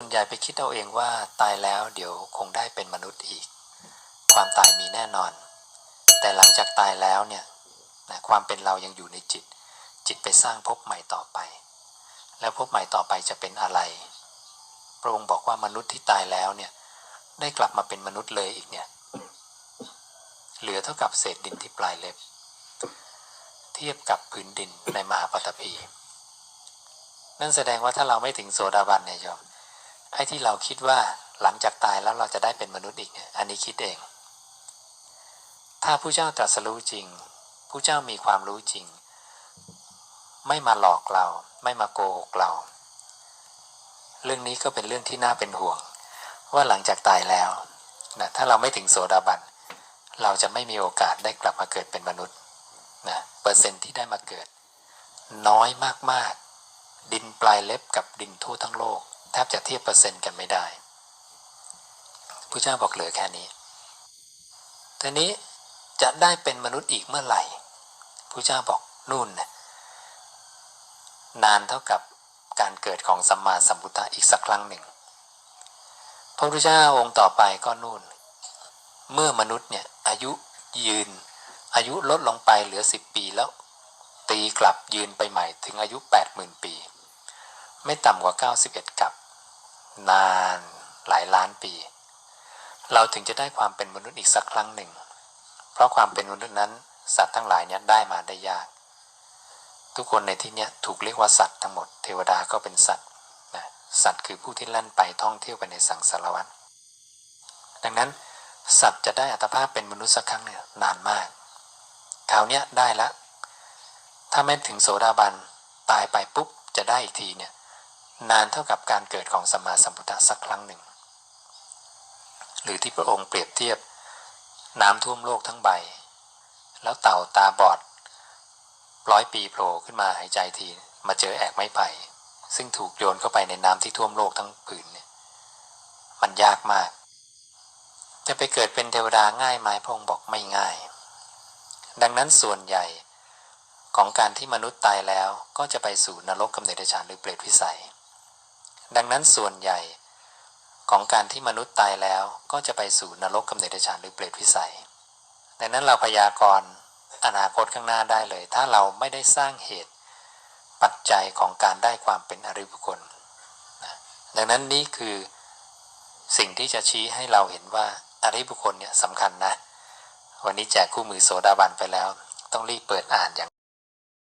คุณยายไปคิดเอาเองว่าตายแล้วเดี๋ยวคงได้เป็นมนุษย์อีก ความตายมีแน่นอน แต่หลังจากตายแล้วเนี่ยนะความเป็นเรายังอยู่ในจิต จิตไปสร้างภพใหม่ต่อไป แล้วภพใหม่ต่อไปจะเป็นอะไร พระองค์บอกว่ามนุษย์ที่ตายแล้วเนี่ยได้กลับมาเป็นมนุษย์เลยอีกเนี่ยเหลือเท่ากับเศษดินที่ปลายเล็บ เทียบกับพื้นดินในมหาปฐพีนั่นแสดงว่าถ้าเราไม่ถึงโสดาบันเนี่ยโยม ไอ้ที่เราคิดว่าหลังจากตายแล้วเราจะได้เป็นมนุษย์อีกเนี่ยอันนี้คิดเอง ถ้าผู้เจ้าตรัสรู้จริงผู้เจ้ามีความรู้จริง ไม่มาหลอกเรา ไม่มาโกหกเรา เรื่องนี้ก็เป็นเรื่องที่น่าเป็นห่วง ว่าหลังจากตายแล้วนะถ้าเราไม่ถึงโสดาบัน เราจะไม่มีโอกาสได้กลับมาเกิดเป็นมนุษย์นะเปอร์เซ็นต์ที่ได้มาเกิด น้อยมากๆ ดินปลายเล็บกับดินทั่วทั้งโลก บจะเทียบเปอร์เซ็นต์กันไม่ได้พระเจ้าบอกเหลือแค่นี้ทีนี้จะได้เป็นมนุษย์อีกเมื่อไหร่พระเจ้าบอกนู่นนะนานเท่ากับการเกิดของสัมมาสัมพุทธะอีกสักครั้งหนึ่ง พระพุทธเจ้าองค์ต่อไปก็นู่น เมื่อมนุษย์เนี่ยอายุยืน อายุลดลงไปเหลือสิบปีแล้ว ตีกลับยืนไปใหม่ถึงอายุ80,000ปี ไม่ต่ำกว่า91กับ นานหลายล้านปี เราถึงจะได้ความเป็นมนุษย์อีกสักครั้งหนึ่ง เพราะความเป็นมนุษย์นั้นสัตว์ทั้งหลายเนี่ยได้มาได้ยาก ทุกคนในที่เนี้ยถูกเรียกว่าสัตว์ทั้งหมด เทวดาก็เป็นสัตว์นะสัตว์คือผู้ที่แล่นไปท่องเที่ยวไปในสังสารวัฏดังนั้นสัตว์จะได้อัตภาพเป็นมนุษย์สักครั้งเนี่ยนานมากคราวเนี้ยได้ละ ถ้าไม่ถึงโสดาบันตายไปปุ๊บจะได้อีกทีเนี่ย นานเท่ากับการเกิดของสมมาสัมพุทธะสักครั้งหนึ่ง หรือที่พระองค์เปรียบเทียบน้ำท่วมโลกทั้งใบ แล้วเต่าตาบอดร้อยปีโผล่ขึ้นมาหายใจทีมาเจอแอกไม้ไผ่ซึ่งถูกโยนเข้าไปในน้ำที่ท่วมโลกทั้งผืนเนี่ยมันยากมาก จะไปเกิดเป็นเทวดาง่ายไหมพระองค์บอกไม่ง่าย ดังนั้นส่วนใหญ่ของการที่มนุษย์ตายแล้วก็จะไปสู่นรกกำเนิดฉานหรือเปรตวิสัย ดังนั้นส่วนใหญ่ของการที่มนุษย์ตายแล้วก็จะไปสู่นรกกำเนิดฉานหรือเปรตวิสัย ดังนั้นเราพยากรณ์อนาคตข้างหน้าได้เลย ถ้าเราไม่ได้สร้างเหตุปัจจัยของการได้ความเป็นอริยบุคคลนะดังนั้นนี่คือสิ่งที่จะชี้ให้เราเห็นว่าอริยบุคคลเนี่ยสำคัญนะ วันนี้แจกคู่มือโสดาบันไปแล้ว ต้องรีบเปิดอ่านอย่าง